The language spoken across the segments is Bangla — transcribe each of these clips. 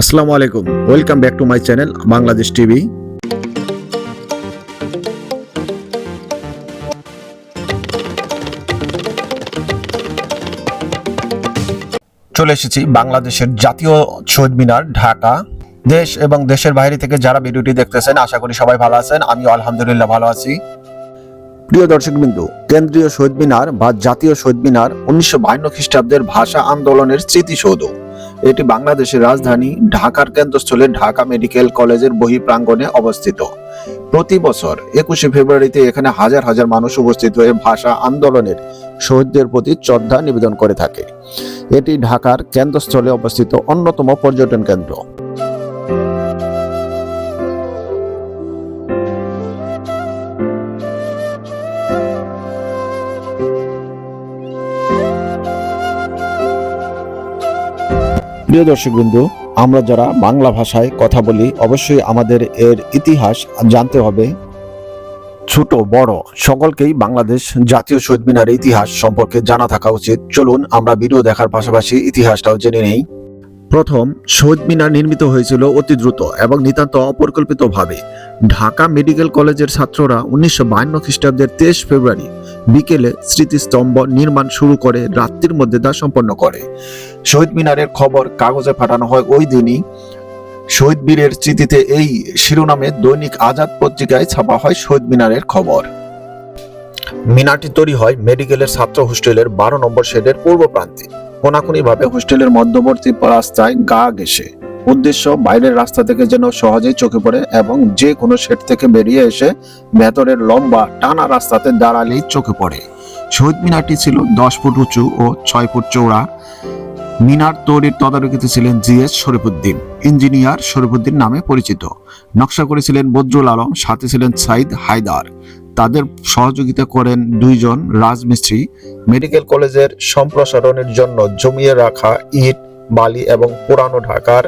আসসালামু আলাইকুম। Welcome back to my channel Bangladesh TV চলে এসেছি বাংলাদেশের জাতীয় শহীদ মিনার ঢাকা। দেশ এবং দেশের বাইরে থেকে যারা ভিডিওটি দেখতেছেন আশা করি সবাই ভালো আছেন। আমি আলহামদুলিল্লাহ ভালো আছি। প্রিয় দর্শক বিন্দু কেন্দ্রীয় শহীদ মিনার বা জাতীয় শহীদ মিনার উনিশশো খ্রিস্টাব্দের ভাষা আন্দোলনের স্মৃতিসৌধ। এটি বাংলাদেশের রাজধানী, ঢাকার কেন্দ্রস্থলে ঢাকা মেডিকেল কলেজের বহি প্রাঙ্গণে অবস্থিত। প্রতি বছর একুশে ফেব্রুয়ারিতে এখানে হাজার হাজার মানুষ উপস্থিত হয়ে ভাষা আন্দোলনের শহীদদের প্রতি শ্রদ্ধা নিবেদন করে থাকে। এটি ঢাকার কেন্দ্রস্থলে অবস্থিত অন্যতম পর্যটন কেন্দ্র। প্রিয় দর্শক বিন্দু আমরা যারা বাংলা ভাষায় কথা বলি, অবশ্যই আমাদের এর ইতিহাস জানতে হবে। ছোট, বড়, সকলকেই বাংলাদেশ জাতীয় শহীদ মিনারের ইতিহাস সম্পর্কে জানা থাকা উচিত। চলুন, আমরা ভিডিও দেখার পাশাপাশি ইতিহাসটাও জেনে নেই। প্রথম, শহীদ মিনার নির্মিত হয়েছিল অতি দ্রুত এবং নিতান্ত অপরিকল্পিতভাবে। ঢাকা মেডিকেল কলেজের ছাত্ররা উনিশশো বায়ান্ন খ্রিস্টাব্দের তেইশ ফেব্রুয়ারি বিকেলে স্মৃতিস্তম্ভ নির্মাণ শুরু করে রাত্রির মধ্যে তা সম্পন্ন করে। শহীদ মিনারের খবর কাগজে পাঠানো হয় ওই দিনই। শহীদ বীরের স্মৃতিতে এই শিরোনামে দৈনিক আজাদ পত্রিকায় ছাপা হয় শহীদ মিনারের খবর। মিনারটি তৈরি হয় মেডিকেলের ছাত্র হোস্টেলের বারো নম্বর শেডের পূর্ব প্রান্তে। কোনাকুনি ভাবে হোস্টেলের মধ্যবর্তী রাস্তায় গা ঘেসে উদ্দেশ্য বাইরের রাস্তা থেকে যেন সহজেই চোখে পড়ে এবং যে কোনো শেড থেকে বেরিয়ে এসে ভেতরের লম্বা টানা রাস্তাতে দাঁড়ালেই চোখে পড়ে। শহীদ মিনারটি ছিল দশ ফুট উঁচু ও ছয় ফুট চৌড়া মিনার তৈরির তদারকিতে ছিলেন G S Sharifuddin, engineer Sharifuddin নামে পরিচিত। নকশা করেছিলেন বদরুল আলম, সাথে ছিলেন সাইদ হায়দার। তাদের সহযোগিতা করেন দুইজন রাজমিস্ত্রি। মেডিকেল কলেজের সম্প্রসারণের জন্য জমিয়ে রাখা ইট বালি এবং পুরানো ঢাকার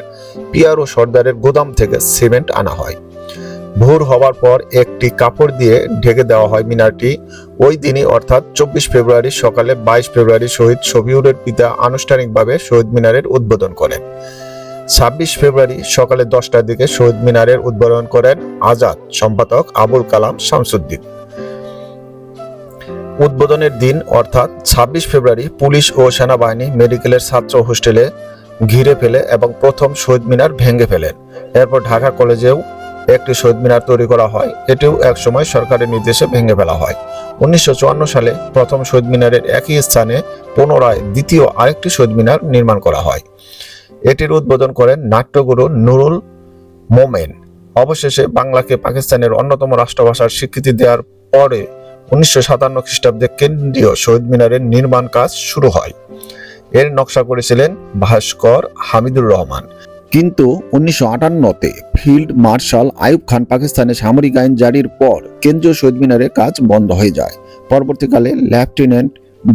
পিয়ারো সর্দারের গোদাম থেকে সিমেন্ট আনা হয়। ভোর হওয়ার পর একটি কাপড় দিয়ে ঢেকে দেওয়া হয় মিনারটি। ওই দিনই অর্থাৎ চব্বিশ ফেব্রুয়ারি সকালে বাইশ ফেব্রুয়ারি শহীদ শফিউরের পিতা আনুষ্ঠানিকভাবে শহীদ মিনারের উদ্বোধন করেন। ছাব্বিশ ফেব্রুয়ারি সকালে দশটার দিকে শহীদ মিনারের উদ্বোধন করেন আজাদ, সম্পাদক আবুল কালাম শামসুদ্দিন। উদ্বোধনের দিন, অর্থাৎ ছাব্বিশ ফেব্রুয়ারি, পুলিশ ও সেনাবাহিনী মেডিকেলের ছাত্র হোস্টেলে ঘিরে ফেলে এবং প্রথম শহীদ মিনার ভেঙে ফেলেন এরপর ঢাকা কলেজেও একটি শহীদ মিনার তৈরি করা হয়। এটিও একসময় সরকারের নির্দেশে ভেঙে ফেলা হয়। উনিশশো চুয়ান্ন সালে প্রথম শহীদ মিনারের একই স্থানে পুনরায় দ্বিতীয় আরেকটি শহীদ মিনার নির্মাণ করা হয়। এটির উদ্বোধন করেন নাট্যগুরু নুরুল মোমেন। অবশেষে বাংলাকে পাকিস্তানের অন্যতম রাষ্ট্রভাষার স্বীকৃতি দেওয়ার পরে উনিশশো সাতান্ন খ্রিস্টাব্দে কেন্দ্রীয় শহীদ মিনারের নির্মাণ কাজ শুরু হয়। এর নকশা করেছিলেন ভাস্কর হামিদুর রহমান। কিন্তু উনিশশো আটান্নতে ফিল্ড মার্শাল আইয়ুব খান পাকিস্তানে সামরিক আইন জারির পর কেন্দ্রীয় শহীদ মিনারের কাজ বন্ধ হয়ে যায়। পরবর্তীকালে লেফটেন্যান্ট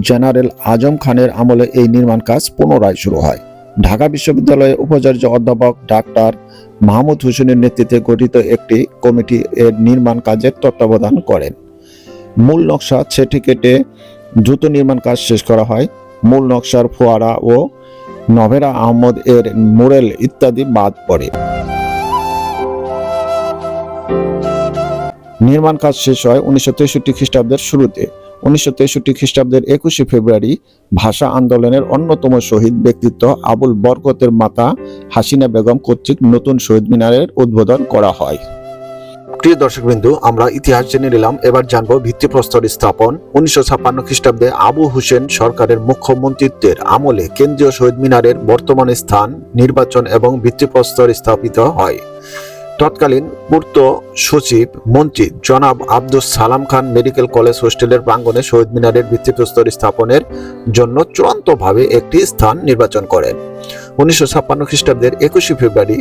জেনারেল আজম খানের আমলে এই নির্মাণ কাজ পুনরায় শুরু হয়। ঢাকা বিশ্ববিদ্যালয়ে উপাচার্য অধ্যাপক ডাক্তার মাহমুদ হোসেনের নেতৃত্বে গঠিত একটি কমিটি এর নির্মাণ কাজের তত্ত্বাবধান করেন। মূল নকশা ছেটে কেটে দ্রুত নির্মাণ কাজ শেষ করা হয়। মূল নকশার ফোয়ারা ও নভেরা আহমদ এর মোরেল ইত্যাদি বাদ পড়ে। নির্মাণ কাজ শেষ হয় উনিশশো তেষট্টি খ্রিস্টাব্দের শুরুতে। উনিশশো তেষট্টি খ্রিস্টাব্দের একুশে ফেব্রুয়ারি ভাষা আন্দোলনের অন্যতম শহীদ ব্যক্তিত্ব আবুল বরকতের মাতা হাসিনা বেগম কর্তৃক নতুন শহীদ মিনারের উদ্বোধন করা হয়। প্রিয় দর্শকবৃন্দু, আমরা ইতিহাস জেনে নিলাম, এবার জানব ভিত্তিপ্রস্তর স্থাপন। উনিশশো ছাপ্পান্ন খ্রিস্টাব্দে আবু হোসেন সরকারের মুখ্যমন্ত্রিত্বের আমলে কেন্দ্রীয় শহীদ মিনারের বর্তমান স্থান, নির্বাচন এবং ভিত্তিপ্রস্তর স্থাপিত হয়। তৎকালীন পূর্ত সচিব, মন্ত্রী জনাব আব্দুস সালাম খান মেডিকেল কলেজ হোস্টেলের প্রাঙ্গণে শহীদ মিনারের ভিত্তিপ্রস্তর স্থাপনের জন্য চূড়ান্তভাবে একটি স্থান নির্বাচন করেন। উনিশশো ছাপ্পান্ন খ্রিস্টাব্দের একুশে ফেব্রুয়ারি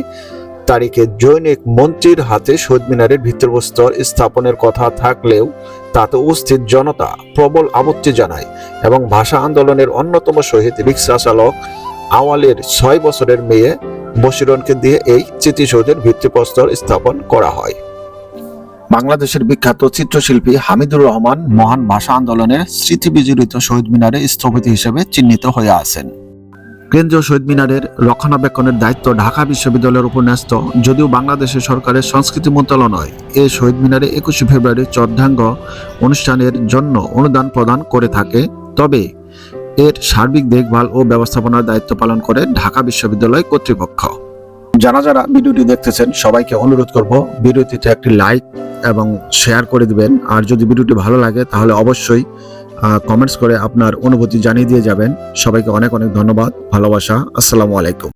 তারিখে জৈনিক মন্ত্রীর হাতে শহীদ মিনারের ভিত্তিপ্রস্তর স্থাপনের কথা থাকলেও তাতে উপস্থিত জনতা প্রবল আপত্তি জানায় এবং ভাষা আন্দোলনের অন্যতম শহীদ রিক্সা চালক আওয়ালের ছয় বছরের মেয়ে বশিরনকে দিয়ে এই স্মৃতিসৌধের ভিত্তিপ্রস্তর স্থাপন করা হয়। বাংলাদেশের বিখ্যাত চিত্রশিল্পী হামিদুর রহমান মহান ভাষা আন্দোলনের স্মৃতি বিজড়িত শহীদ মিনারে স্থপতি হিসেবে চিহ্নিত হয়ে আছেন। কেন্দ্রীয় শহীদ মিনারের রক্ষণাবেক্ষণের দায়িত্ব ঢাকা বিশ্ববিদ্যালয়ের উপর ন্যস্ত যদিও বাংলাদেশের সরকারের সংস্কৃতি মন্ত্রণালয় এ শহীদ মিনারে একুশে ফেব্রুয়ারি চর্ধাঙ্গ অনুষ্ঠানের জন্য অনুদান প্রদান করে থাকে। তবে এর সার্বিক দেখভাল ও ব্যবস্থাপনার দায়িত্ব পালন করে ঢাকা বিশ্ববিদ্যালয় কর্তৃপক্ষ। যারা যারা ভিডিওটি দেখতেছেন, সবাইকে অনুরোধ করব ভিডিওটিতে একটি লাইক এবং শেয়ার করে দিবেন। আর যদি ভিডিওটি ভালো লাগে, তাহলে অবশ্যই কমেন্টস করে আপনার অনুভূতি জানিয়ে দিয়ে যাবেন। সবাইকে অনেক অনেক ধন্যবাদ ভালোবাসা আসসালামু আলাইকুম।